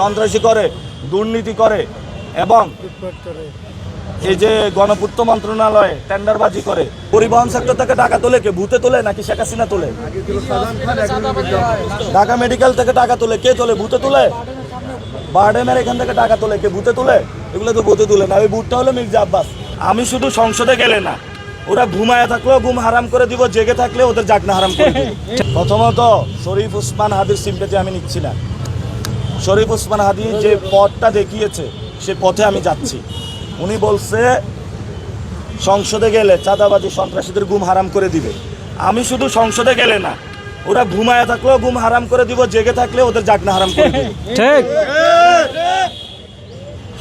সন্ত্রাসী করে, দুর্নীতি করে এবং এই যে গণপূর্ত মন্ত্রণালয়ে টেন্ডারবাজি করে, পরিবহন সেক্টর থেকে টাকা তোলে কে? ভূতে তোলে নাকি শেখ হাসিনা তোলে? ঢাকা মেডিকেল থেকে টাকা তোলে, কে তোলে? ভূতে তোলে? বারডেমের এখান থেকে টাকা তোলে কে? ভূতে তোলে? এগুলো তো ভূতে তোলে না। ওই ভূতটা হলো মির্জা আব্বাস। আমি শুধু সংসদে গেলে না, ওরা ঘুমায় থাকলেও ঘুম হারাম করে দিব, জেগে থাকলে ওদের জাগনা হারাম করে দিব। প্রথমত শরীফ উসমান হাদির সিম্পেতে আমি নিচ্ছি না। শরীফ উসমান হাদি যে পথটা দেখিয়েছে সে পথে আমি যাচ্ছি। উনি বলছে সংসদে গেলে চাঁদাবাজি সন্ত্রাসীদের ঘুম হারাম করে দিবে। আমি শুধু সংসদে গেলে না ওরা ঘুমায় থাকলেও ঘুম হারাম করে দিব জেগে থাকলে ওদের জাগনা হারাম করে দিবে। ঠিক।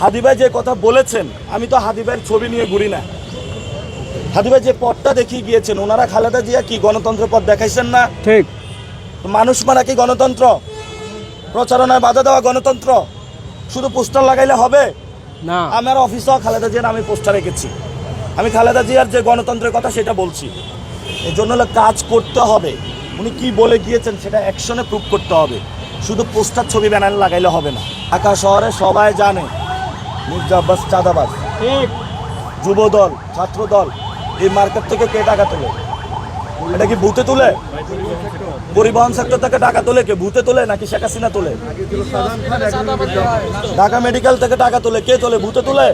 হাদি ভাই যে কথা বলেছেন আমি তো হাদি ভাইয়ের ছবি নিয়ে ঘুরি না। হাদি ভাই যে পথটা দেখিয়ে গিয়েছেন ওনারা খালেদা জিয়া কি গণতন্ত্রের পথ দেখাইছেন না? ঠিক। মানুষ মারা কি গণতন্ত্র? প্রচারণায় বাধা দেওয়া গণতন্ত্র। শুধু পোস্টার লাগাইলে হবে? না। আমার অফিসেও খালেদা জিয়ার আমি পোস্টার রেখেছি। আমি খালেদা জিয়ার যে গণতন্ত্রের কথা সেটা বলছি। এই জন্য কাজ করতে হবে। উনি কি বলে গিয়েছেন সেটা অ্যাকশনে প্রুভ করতে হবে। শুধু পোস্টার ছবি ব্যানার লাগাইলে হবে না। ঢাকা শহরে সবাই জানে মির্জা আব্বাস চাঁদাবাজ। যুব দল ছাত্র দল এই মার্কেট থেকে কে টাকা তোলে? এটা কি ভূতে তুলে? পরিবহন সেক্টর থেকে টাকা তোলে কে? ভূতে তোলে নাকি শেখ হাসিনা তোলে? ঢাকা মেডিকেল থেকে টাকা তোলে। কে তোলে? ভূতে তোলে?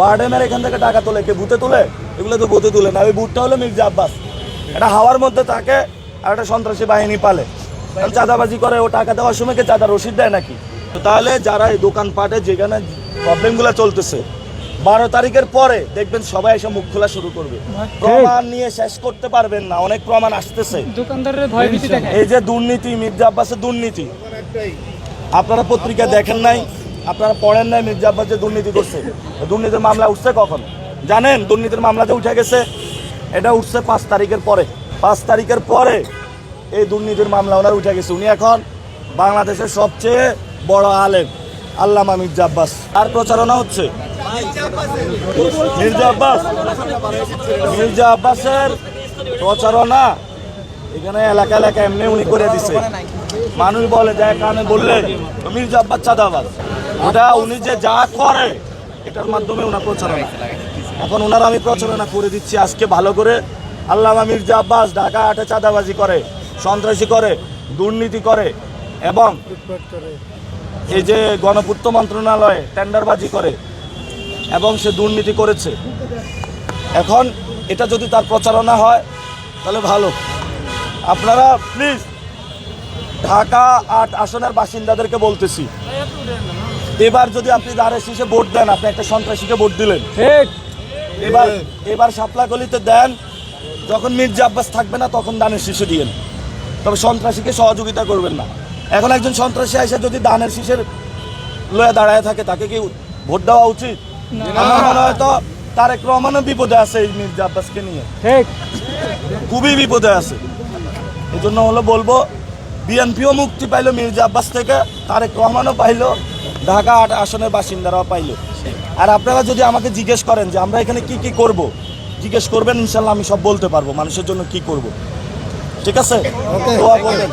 বারডেমের এখান থেকে টাকা তোলে কে? ভূতে তোলে? এগুলো তো ভূতে তোলে না। ওই ভূতটা হলো মির্জা আব্বাস। এটা হাওয়ার মধ্যে থাকে আর একটা সন্ত্রাসী বাহিনী পালে। চাঁদাবাজি করে, ও টাকা দেওয়ার সময় কে চাঁদা রসিদ দেয় নাকি? তাহলে যারা এই দোকানপাটে যেখানে প্রবলেমগুলো চলতেছে বারো তারিখের পরে দেখবেন সবাই এসে মুখ খোলা শুরু করবে। প্রমাণ নিয়ে শেষ করতে পারবেন না অনেক প্রমাণ আসতেছে। এই যে দুর্নীতি মির্জা আব্বাসের দুর্নীতি। আপনারা পত্রিকা দেখেন নাই আপনারা পড়েন নাই মির্জা আব্বাস যে দুর্নীতি করছে। দুর্নীতির মামলা উঠছে কখন? জানেন দুর্নীতির মামলা যে উঠে গেছে এটা উঠছে পাঁচ তারিখের পরে। পাঁচ তারিখের পরে এই দুর্নীতির মামলা ওনার উঠে গেছে। উনি এখন বাংলাদেশের সবচেয়ে বড় আলেম আল্লামা মির্জা আব্বাস। আর প্রচারণা হচ্ছে মির্জা আব্বাস। মির্জা আব্বাসের প্রচারণা এখানে এলাকা এলাকা এমনি উনি করে দিছে। মানুষ বলে যায় কানে বললে, মির্জা আব্বাস চাঁদাবাজ। ওটা উনি যে যা করে, এটার মাধ্যমে ওনার প্রচারণা। এখন ওনার আমি প্রচারণা করে দিচ্ছি আজকে ভালো করে। আল্লামা মির্জা আব্বাস ঢাকা হাটে চাঁদাবাজি করে, সন্ত্রাসী করে, দুর্নীতি করে, এবং এই যে গণপূর্ত মন্ত্রণালয়ে টেন্ডারবাজি করে এবং সে দুর্নীতি করেছে। এখন এটা যদি তার প্রচারণা হয় তাহলে ভালো। আপনারা প্লিজ ঢাকা আট আসনের বাসিন্দাদেরকে বলতেছি। এবার যদি আপনি দাঁড়ে শীষে ভোট দেন আপনি একটা সন্ত্রাসীকে ভোট দিলেন। ঠিক। এবার এবার সাপলাগলিতে দেন যখন মির্জা আব্বাস থাকবে না তখন দানের শীষে দিয়েন তবে সন্ত্রাসীকে সহযোগিতা করবেন না। এখন একজন সন্ত্রাসী এসে যদি দানের শীষের লয়ে দাঁড়ায় থাকে তাকে কি ভোট দেওয়া উচিত? আমার মনে হয় তো তারেক রহমানও বিপদে আছে এই মির্জা আব্বাসকে নিয়ে। ঠিক। খুবই বিপদে আছে। এই জন্য হলো বলব বিএনপিও মুক্তি পাইলো মির্জা আব্বাস থেকে তারেক রহমানও পাইলো ঢাকা আট আসনের বাসিন্দারাও পাইলো। আর আপনারা যদি আমাকে জিজ্ঞেস করেন যে আমরা এখানে কি কি করব জিজ্ঞেস করবেন ইনশাল্লাহ আমি সব বলতে পারব মানুষের জন্য কি করব। ঠিক আছে? দোয়া করবেন।